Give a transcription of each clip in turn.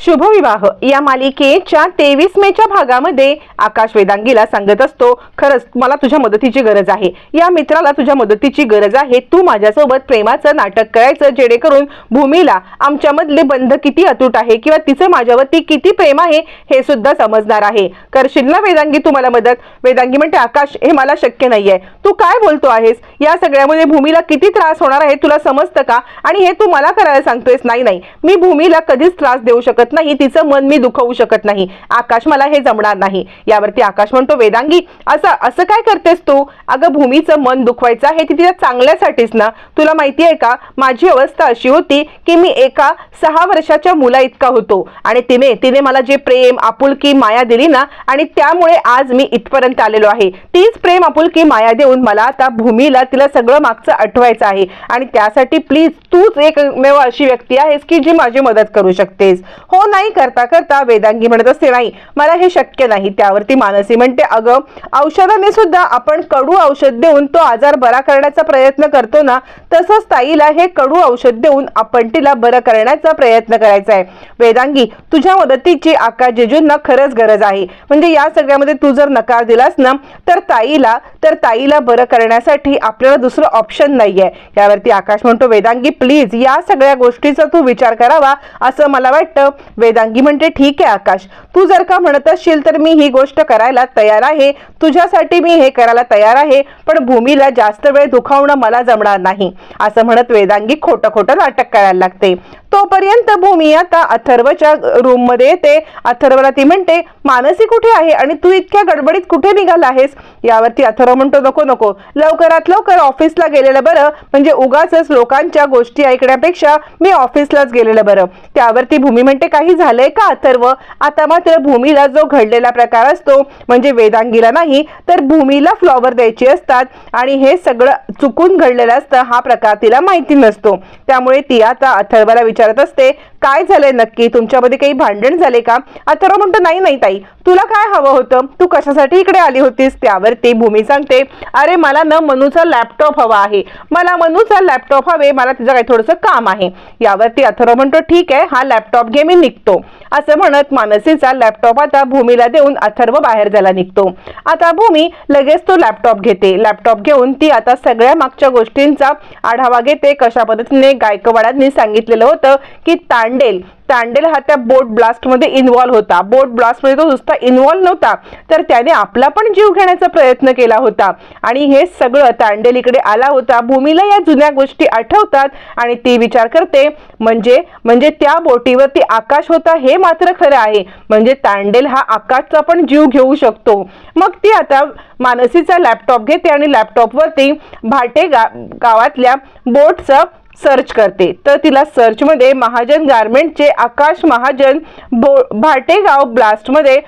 शुभविवाह. या मालिकेच्या तेवीस मेच्या भागामध्ये आकाश वेदांगीला सांगत असतो खरंच मला तुझ्या मदतीची गरज आहे. या मित्राला तुझ्या मदतीची गरज आहे. तू माझ्यासोबत प्रेमाचं नाटक करायचं जेणेकरून भूमीला आमच्यामधले बंध किती अतूट आहे किंवा तिचं माझ्यावरती किती प्रेम आहे हे सुद्धा समजणार आहे. करशील ना वेदांगी तू मला मदत? वेदांगी म्हणते आकाश हे मला शक्य नाहीये. तू काय बोलतो आहेस? या सगळ्यामध्ये भूमीला किती त्रास होणार आहे तुला समजतं का? आणि हे तू मला करायला सांगतोयस? नाही नाही. मी भूमीला कधीच त्रास देऊ शकत नाही तिचं मन मी दुखवू शकत नाही. आकाश मला हे जमणार नाही. यावरती आकाश म्हणतो वेदांगी असं असं काय करतेस तू? अगं भूमीचं मन दुखवायचं आहे ती तिच्या चांगल्यासाठीच ना. तुला माहिती आहे का माझी अवस्था अशी होती की मी एका सहा वर्षाच्या मुला इतका होतो. आणि तिने तिने मला जे प्रेम आपुलकी माया दिली ना आणि त्यामुळे आज मी इथपर्यंत आलेलो आहे. तीच प्रेम आपुलकी माया देऊन मला आता भूमीला तिला सगळं मागचं आठवायचं आहे. आणि त्यासाठी प्लीज तूच एकमेव अशी व्यक्ती आहेस की जी माझी मदत करू शकतेस. हो नाही करता करता वेदांगी म्हणत असते नाही मला हे शक्य नाही. त्यावरती मानसी म्हणते अगं औषधाने सुद्धा आपण कडू औषध देऊन तो आजार बरा करण्याचा प्रयत्न करतो ना तसंच ताईला हे कडू औषध देऊन आपण तिला बरं करण्याचा प्रयत्न करायचा आहे. वेदांगी तुझ्या मदतीची आकाश जेजूंना खरंच गरज आहे. म्हणजे या सगळ्यामध्ये तू जर नकार दिलास ना तर ताईला तर ताईला बरं करण्यासाठी आपल्याला दुसरं ऑप्शन नाहीये. यावरती आकाश म्हणतो वेदांगी प्लीज या सगळ्या गोष्टीचा तू विचार करावा असं मला वाटतं. वेदांगी म्हणते ठीक आहे आकाश तू जर का म्हणत असशील तर मी ही गोष्ट करायला तयार आहे. तुझ्यासाठी मी हे करायला तयार आहे पण भूमीला जास्त वेळ दुखावणं मला जमणार नाही. असं म्हणत वेदांगी खोटं खोटं नाटक करायला लागते. तोपर्यंत भूमी आता अथर्वच्या रूममध्ये येते. अथर्वला ती म्हणते मानसी कुठे आहे आणि तू इतक्या गडबडीत कुठे निघाला आहेस? यावरती अथर्व म्हणतो नको नको. लवकरात लवकर ऑफिसला गेलेलं बरं. म्हणजे उगाच लोकांच्या गोष्टी ऐकण्यापेक्षा मी ऑफिसलाच गेलेलं बरं. त्यावरती भूमी म्हणते काही झालंय का अथर्व? आता मात्र भूमीला जो घडलेला प्रकार असतो म्हणजे वेदांगीला नाही तर भूमीला फ्लॉवर द्यायची असतात. आणि हे सगळं चुकून घडलेलं असतं हा प्रकार तिला माहिती नसतो. त्यामुळे ती आता अथर्वला विचारत असते. काय झालंय नक्की? तुमच्यामध्ये काही भांडण झाले का? अथर्व म्हणतो नाही नाही ताई. तुला काय हवं होतं? तू कशासाठी इकडे आली होतीस? त्यावरती भूमी सांगते अरे मला ना मनूचा लॅपटॉप हवा आहे. मला मनूचा लॅपटॉप हवे. मला तिचं काही थोडंसं काम आहे. यावरती अथर्व म्हणतो ठीक आहे हा लॅपटॉप घे मी निघतो. असं म्हणत मानसीचा लॅपटॉप आता भूमीला देऊन अथर्व बाहेर जायला निघतो. आता भूमी लगेच तो लॅपटॉप घेते. लॅपटॉप घेऊन ती आता सगळ्या मागच्या गोष्टींचा आढावा घेते. कशा पद्धतीने गायकवाडांनी सांगितलेलं होतं की तांडेल तांडेल हा त्या बोट ब्लास्टमध्ये इन्व्हॉल्व होता. बोट ब्लास्टमध्ये तो नुसता इन्व्हॉल्व नव्हता तर त्याने आपला पण जीव घेण्याचा प्रयत्न केला होता. आणि हे सगळं तांडेल इकडे आला होता. भूमीला या जुन्या गोष्टी आठवतात आणि ती विचार करते म्हणजे म्हणजे त्या बोटीवरती आकाश होता हे मात्र खरं आहे. म्हणजे तांडेल हा आकाशचा पण जीव घेऊ शकतो. मग ती आता मानसीचा लॅपटॉप घेते आणि लॅपटॉपवरती भाटे गा गावातल्या बोटचं सर्च करते. तर तिला सर्चमध्ये महाजन गारमेंटचे आकाश महाजन बो भाटेगाव ब्लास्टमध्ये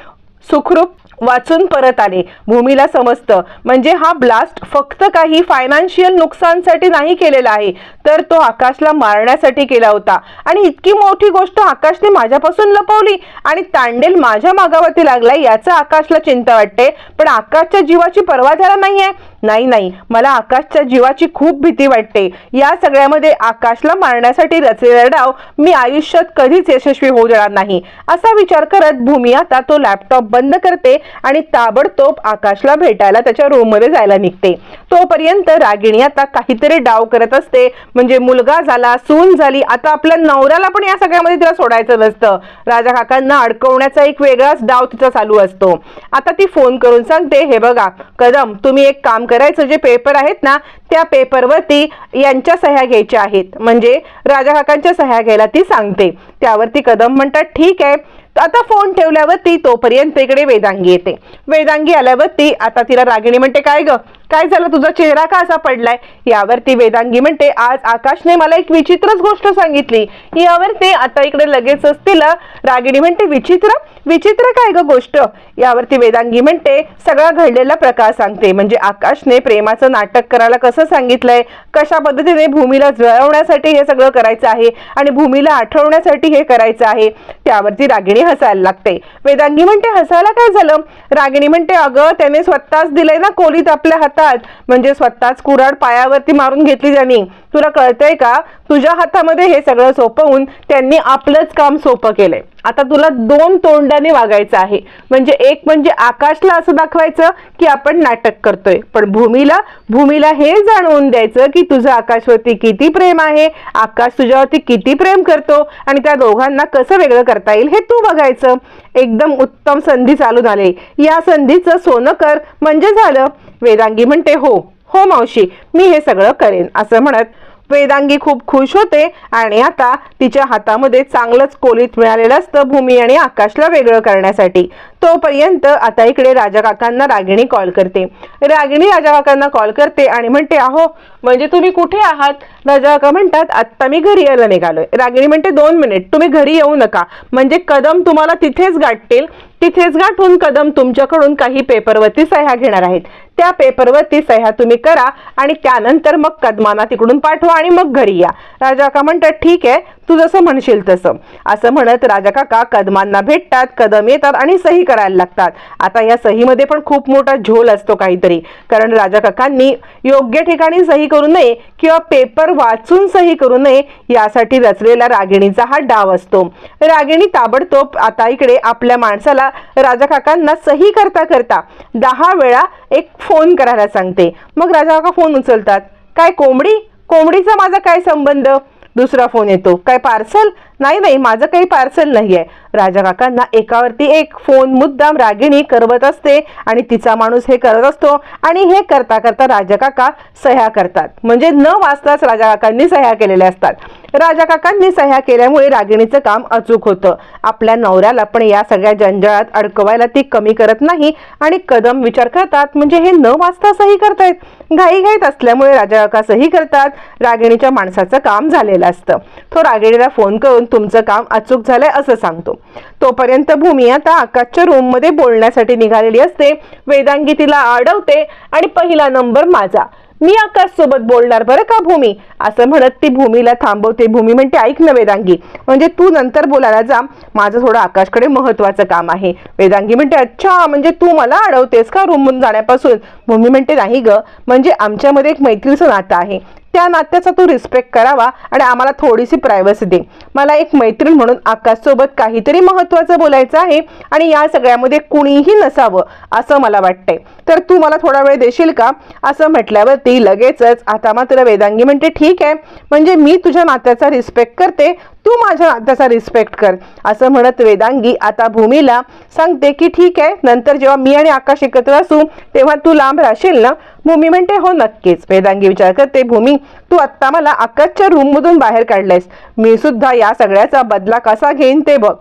सुखरूप वाचून परत आले. भूमीला समजतं. म्हणजे हा ब्लास्ट फक्त काही फायनान्शियल नुकसानसाठी नाही केलेला आहे. तर तो आकाशला मारण्यासाठी केला होता. आणि इतकी मोठी गोष्ट आकाशने माझ्यापासून लपवली. आणि तांडेल माझ्या मागावरती लागलाय याचा आकाशला चिंता वाटते. पण आकाशच्या जीवाची पर्वा त्याला नाहीये. नाही नाही. मला आकाशच्या जीवाची खूप भीती वाटते. या सगळ्यामध्ये आकाशला मारण्यासाठी रचलेला डाव मी आयुष्यात कधीच यशस्वी होऊ देणार नाही. असा विचार करत भूमी आता तो लॅपटॉप बंद करते आणि ताबडतोब आकाशला भेटायला त्याच्या रूममध्ये जायला निघते. तोपर्यंत रागिणी आता काहीतरी डाव करत असते. म्हणजे मुलगा झाला सून झाली आता आपल्या नवऱ्याला पण या सगळ्यामध्ये तिला सोडायचं नसतं. राजा काकांना अडकवण्याचा एक वेगळाच डाव तिचा चालू असतो. आता ती फोन करून सांगते हे बघा कदम तुम्ही एक काम करायचं जे पेपर आहेत ना त्या पेपरवरती यांच्या सह्या घ्यायच्या आहेत. म्हणजे राजा काकांच्या सह्या घ्यायला ती सांगते. त्यावरती कदम म्हणतात ठीक आहे आता फोन ठेवल्यावरती तोपर्यंत इकडे वेदांगी येते. वेदांगी आल्यावरती आता तिला रागिणी म्हणते काय ग? काय झालं? तुझा चेहरा का असा पडलाय? यावरती वेदांगी म्हणते आज आकाशने मला एक विचित्रच गोष्ट सांगितली. यावरती आता इकडे लगेचच तिला रागिणी म्हणते विचित्र? विचित्र काय ग गोष्ट? यावरती वेदांगी म्हणते सगळा घडलेला प्रकार सांगते. म्हणजे आकाशने प्रेमाचं नाटक करायला कसं सांगितलंय? कशा पद्धतीने भूमीला जळवण्यासाठी हे सगळं करायचं आहे? आणि भूमीला आठवण्यासाठी हे करायचं आहे? त्यावरती रागिणी हसायला लागते. वेदांगी म्हणते हसायला काय झालं? रागिणी म्हणते अगं त्याने स्वतःच दिलंय ना कोलीत आपल्या हातात. म्हणजे स्वतःच कुराड पायावरती मारून घेतली त्याने. तुला कळतंय का? तुझ्या हातामध्ये हे सगळं सोपवून त्यांनी आपलंच काम सोपं केलंय. आता तुला दोन तोंडाने वागायचं आहे. म्हणजे एक म्हणजे आकाशला असं दाखवायचं की आपण नाटक करतोय. पण भूमीला भूमीला हे जाणवून द्यायचं की तुझं आकाशवरती किती प्रेम आहे आकाश तुझ्यावरती किती प्रेम करतो आणि त्या दोघांना कसं वेगळं करता येईल हे तू बघायचं. एकदम उत्तम संधी चालून आले या संधीचं सोनं कर. म्हणजे झालं वेदांगी म्हणते हो हो मावशी मी हे सगळं करेन असं म्हणत वेदांगी खूप खुश होते आणि आता तिच्या हातामध्ये चांगलंच कोलीत मिळालेलं असतं भूमी आणि आकाशला वेगळं करण्यासाठी. तोपर्यंत आता इकडे राजा काकांना रागिणी कॉल करते. रागिणी राजा काकांना कॉल करते आणि म्हणते अहो म्हणजे तुम्ही कुठे आहात? राजा काका म्हणतात आत्ता मी घरी यायला निघालोय. रागिणी म्हणते दोन मिनिट तुम्ही घरी येऊ नका. म्हणजे कदम तुम्हाला तिथेच गाठतील. तिथेच गाठून कदम तुमच्याकडून काही पेपरवरती सह्या घेणार आहेत. त्या पेपरवरती सह्या तुम्ही करा आणि त्यानंतर मग कदमाना तिकडून पाठवा आणि मग घरी या. राजा काका म्हणतात ठीक आहे. तू जसं म्हणशील तसं. असं म्हणत राजा काका कदमांना भेटतात कदम येतात आणि सही करायला लागतात. आता या सहीमध्ये पण खूप मोठा झोल असतो काहीतरी. कारण राजा काकांनी योग्य ठिकाणी सही करू नये किंवा पेपर वाचून सही करू नये यासाठी रचलेला रागिणीचा हा डाव असतो. रागिणी ताबडतोब आता इकडे आपल्या माणसाला राजा काकांना सही करता करता दहा वेळा एक फोन करायला सांगते. मग राजा काका फोन उचलतात. काय कोंबडी? कोंबडीचा माझा काय संबंध? दुसरा फोन येतो. काय पार्सल नाही नाही माझं काही पार्सल नाही आहे राजा काकांना एकावरती एक फोन मुद्दाम रागिणी करवत असते आणि तिचा माणूस हे करत असतो आणि हे करता करता राजा काका सह्या करतात. म्हणजे न वाचताच राजा काकांनी सह्या केलेल्या असतात. राजा काकांनी सह्या केल्यामुळे रागिणीचं काम अचूक होतं. आपल्या नवऱ्याला पण या सगळ्या जंजाळात अडकवायला ती कमी करत नाही आणि कदम विचार करतात. म्हणजे हे न वाचता सही करतायत. घाईघाईत असल्यामुळे राजा काका सही करतात. रागिणीच्या माणसाचं काम झालेलं असतं. तो रागिणीला फोन करून तुमचं काम अचूक झालंय असं सांगतो. तोपर्यंत भूमी आता आकाशच्या रूममध्ये बोलण्यासाठी निघालेली असते. वेदांगी तिला अडवते आणि पहिला नंबर माझा. मी आकाश सोबत बोलणार बरं का भूमी? असं म्हणत ती भूमीला थांबवते. भूमी म्हणते ऐक ना वेदांगी. म्हणजे तू नंतर बोलायला जा. माझं थोडं आकाशकडे महत्वाचं काम आहे. वेदांगी म्हणते अच्छा म्हणजे तू मला अडवतेस का रूममधून जाण्यापासून? भूमी म्हणते नाही ग. म्हणजे आमच्यामध्ये एक मैत्रीचं नातं आहे. त्या नात्याचा तू रिस्पेक्ट करावा आणि आम्हाला थोडीशी प्रायव्हसी दे. मला एक मैत्रीण म्हणून आकाशसोबत काहीतरी महत्वाचं बोलायचं आहे आणि या सगळ्यामध्ये कुणीही नसावं असं मला वाटतंय. तर तू मला थोडा वेळ देशील का? असं म्हटल्यावरती लगेचच आता मात्र वेदांगी म्हणते ठीक आहे. म्हणजे मी तुझ्या नात्याचा रिस्पेक्ट करते. तू माझ्या नात्याचा रिस्पेक्ट कर. असं म्हणत वेदांगी आता भूमीला सांगते की ठीक आहे. नंतर जेव्हा मी आणि आकाश एकत्र असू तेव्हा तू लांब राहशील ना? भूमी म्हणते हो नक्कीच. वेदांगी विचार करते भूमी तू आत्ता मला आकाशच्या रूममधून बाहेर काढलंयस. मी सुद्धा या सगळ्याचा बदला कसा घेईन ते बघ.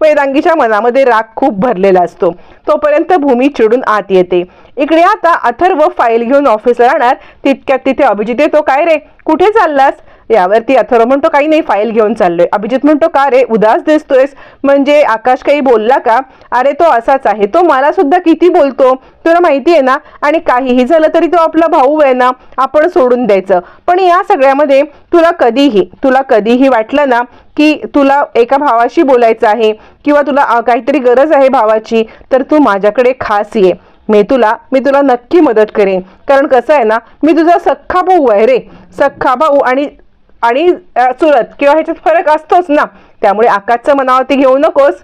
वेदांगीच्या मनामध्ये राग खूप भरलेला असतो. तोपर्यंत भूमी चिडून आत येते. इकडे आता अथर्व फाईल घेऊन ऑफिसला राहणार. तितक्यात तिथे अभिजित येतो काय रे? कुठे चाललास? यावरती अथर्व म्हणतो काही नाही फाईल घेऊन चाललोय. अभिजित म्हणतो का रे उदास दिसतोयस? म्हणजे आकाश काही बोलला का? अरे तो असाच आहे. तो मला सुद्धा किती बोलतो? तुला माहिती आहे ना? आणि काहीही झालं तरी तो आपला भाऊ आहे ना? आपण सोडून द्यायचं. पण या सगळ्यामध्ये तुला कधीही तुला कधीही वाटलं ना की तुला एका भावाशी बोलायचं आहे किंवा तुला काहीतरी गरज आहे भावाची तर तू माझ्याकडे खास ये. मी तुला मी तुला नक्की मदत करेन. कारण कसं आहे ना मी तुझा सख्खा भाऊ आहे रे. सख्खा भाऊ आणि आणि चुरत किंवा ह्याच्यात फरक असतोच ना. त्यामुळे आकाशचं मनावरती घेऊ नकोस.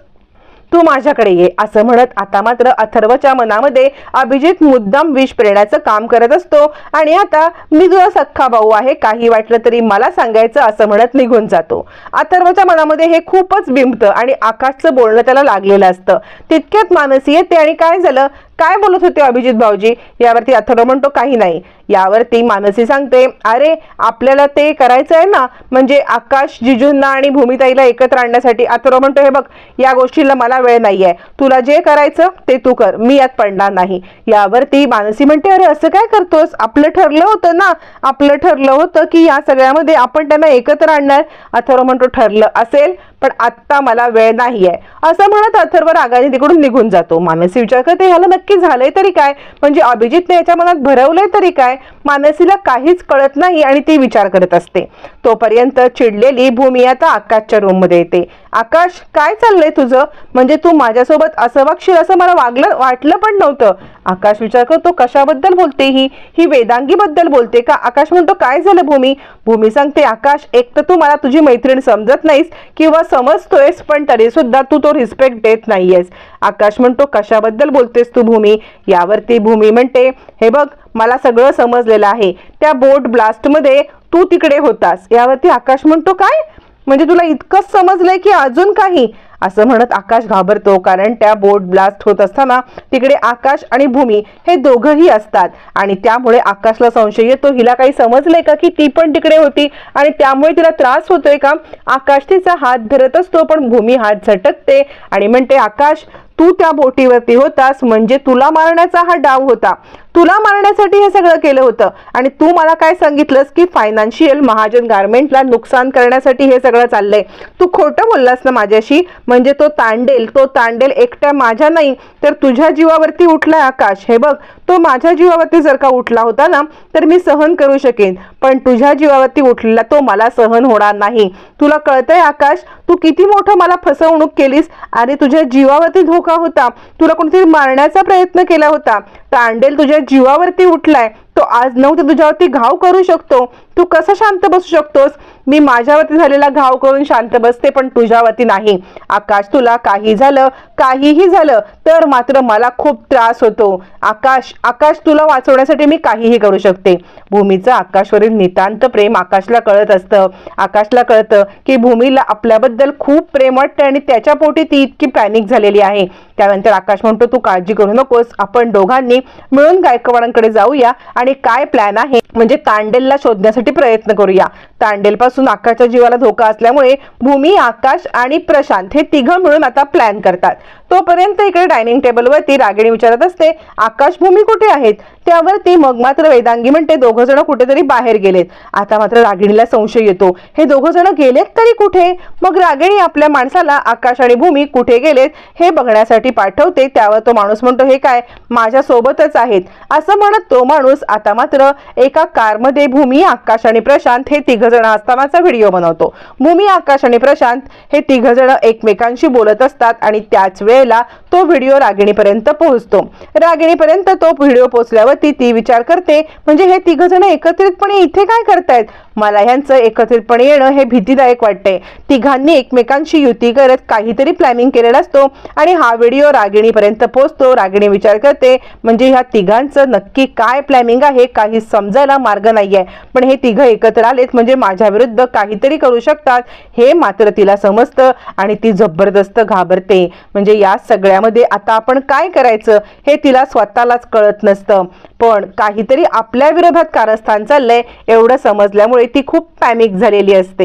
तू माझ्याकडे ये असं म्हणत आता मात्र अथर्वच्या मनामध्ये अभिजित मुद्दाम विष प्रेरण्याचं काम करत असतो. आणि आता मी तुझा सख्खा भाऊ आहे काही वाटलं तरी मला सांगायचं असं म्हणत निघून जातो. अथर्वच्या मनामध्ये हे खूपच बिंबतं आणि आकाशचं बोलणं त्याला लागलेलं असतं. तितक्यात मानसी येते आणि काय झालं? काय बोलत होते अभिजित भाऊजी? यावरती अथर्व म्हणतो काही नाही. यावरती मानसी सांगते अरे आपल्याला ते करायचं आहे ना म्हणजे आकाश जिजूंना आणि भूमिताईला एकत्र आणण्यासाठी अथर्व म्हणतो हे बघ या गोष्टीला मला वेळ नाहीये. तुला जे करायचं ते तू कर. मी यात पडणार नाही. यावरती मानसी म्हणते अरे असं काय करतोस? आपलं ठरलं होतं ना. आपलं ठरलं होतं की या सगळ्यामध्ये आपण त्यांना एकत्र आणणार. अथर्व म्हणतो ठरलं असेल पण आत्ता मला वेळ नाही आहे असं म्हणत अथर्व रागाने तिकडून निघून जातो. मानसी विचार करते ह्याला नक्की झालंय तरी काय? म्हणजे अभिजितने याच्या मनात भरवलंय तरी काय? मानसीला काहीच कळत नाही आणि ती विचार करत असते. तोपर्यंत चिडलेली भूमी आता आकाशच्या रूममध्ये येते. आकाश काय चाललंय तुझं? म्हणजे तू माझ्यासोबत असं वागशील असं मला वागलं वाटलं पण नव्हतं. आकाश विचार करतो कशाबद्दल बोलते ही? ही वेदांगी बद्दल बोलते का? आकाश म्हणतो काय झालं भूमी? भूमी सांगते आकाश एक तर तू मला तुझी मैत्रीण समजत नाहीस किंवा समजतोयस पण तरी सुद्धा तू तो रिस्पेक्ट देत नाहीयेस. आकाश म्हणतो कशाबद्दल बोलतेस तू भूमी? यावरती भूमी म्हणते हे बघ मला सगळं समजलेलं आहे. त्या बोट ब्लास्टमध्ये तू तिकडे होतास. यावरती आकाश म्हणतो काय? म्हणजे तुला इतकंच समजलंय की अजून काही? असं म्हणत आकाश घाबरतो कारण त्या बोट ब्लास्ट होत असताना तिकडे आकाश आणि भूमी हे दोघंही असतात. आणि त्यामुळे आकाशला संशय येतो. हिला काही समजलंय का की ती पण तिकडे होती? आणि त्यामुळे तिला त्रास होतोय का? आकाश तिचा हात धरत असतो पण भूमी हात झटकते आणि म्हणते आकाश तू त्या बोटीवरती होतास. म्हणजे तुला मारण्याचा हा डाव होता. तुला मारण्यासाठी हे सगळं केलं होतं. आणि तू मला काय सांगितलंस की फायनान्शियल महाजन गारमेंटला नुकसान करण्यासाठी हे सगळं चाललंय? तू खोटं बोललास ना माझ्याशी? म्हणजे तो तांडेल तो तांडेल एकट्या माझ्या नाही तर तुझ्या जीवावरती उठला आकाश. हे बघ तो माझ्या जीवावरती जर का उठला होता ना तर मी सहन करू शकेन. पण तुझ्या जीवावरती उठलेला तो मला सहन होणार नाही. तुला कळतंय आकाश? तू किती मोठं मला फसवणूक केलीस? अरे तुझ्या जीवावरती धोका होता. तुला कोणतरी मारण्याचा प्रयत्न केला होता. कांडेल तुझ्या जीवावरती उठलाय तो आज नऊ ते तुझ्यावरती घाव करू शकतो. तू कसं शांत बसू शकतोस? मी माझ्यावरती झालेला घाव करून शांत बसते पण तुझ्यावरती नाही. आकाश तुला काही झालं? काहीही झालं तर मात्र मला खूप त्रास होतो. आकाश आकाश तुला वाचवण्यासाठी मी काहीही करू शकते. भूमीचं आकाशवरील नितांत प्रेम आकाशला कळत असतं. आकाशला कळतं की भूमीला आपल्याबद्दल खूप प्रेम वाटतं आणि त्याच्या पोटी ती इतकी पॅनिक झालेली आहे. त्यानंतर आकाश म्हणतो तू काळजी करू नकोस. आपण दोघांनी मिळून गायकवाडांकडे जाऊया आणि काय प्लॅन आहे? म्हणजे तांडेलला शोधण्यासाठी प्रयत्न करूया. तांडेल पासून आकाशच्या जीवाला धोका असल्यामुळे भूमी आकाश आणि प्रशांत हे तिघं मिळून आता प्लॅन करतात. तोपर्यंत इकडे डायनिंग टेबलवरती रागिणी विचारत असते आकाश भूमी कुठे आहेत? त्यावरती मग मात्र वेदांगी म्हणते दोघ जण कुठेतरी बाहेर गेलेत. आता मात्र रागिणीला संशय येतो हे दोघ जण गेलेत तरी कुठे? मग रागिणी आपल्या माणसाला आकाश आणि भूमी कुठे गेलेत? हे बघण्यासाठी पाठवते त्यावर तो माणूस म्हणतो हे काय माझ्या सोबतच आहेत. असं म्हणत तो माणूस आता मात्र एका कारमध्ये भूमी आकाश आणि प्रशांत हे तिघ जण असतानाचा व्हिडिओ बनवतो. भूमी आकाश आणि प्रशांत हे तिघ जण एकमेकांशी बोलत असतात आणि त्याच वेळेला तो व्हिडिओ रागिणीपर्यंत पोहोचतो. रागिणीपर्यंत तो व्हिडिओ पोहोचल्यावरती ती विचार करते म्हणजे हे तिघ जण एकत्रितपणे इथे काय करतायत? मला ह्यांचं एकत्रितपणे येणं हे भीतीदायक वाटते तिघांनी एकमेकांशी युती करत काहीतरी प्लॅनिंग केलेला असतो आणि हा व्हिडिओ रागिणीपर्यंत पोहोचतो. रागिणी विचार करते म्हणजे ह्या तिघांचं नक्की काय प्लॅनिंग आहे? काही समजायला मार्ग नाही आहे पण हे तिघं एकत्र आलेत म्हणजे माझ्या विरुद्ध काहीतरी करू शकतात. हे मात्र तिला समजतं आणि ती जबरदस्त घाबरते. म्हणजे या सगळ्यामध्ये आता आपण काय करायचं हे तिला स्वतःलाच कळत नसतं. पण काहीतरी आपल्या विरोधात कारस्थान चाललंय एवढं समजल्यामुळे ती खूप पॅनिक झालेली असते.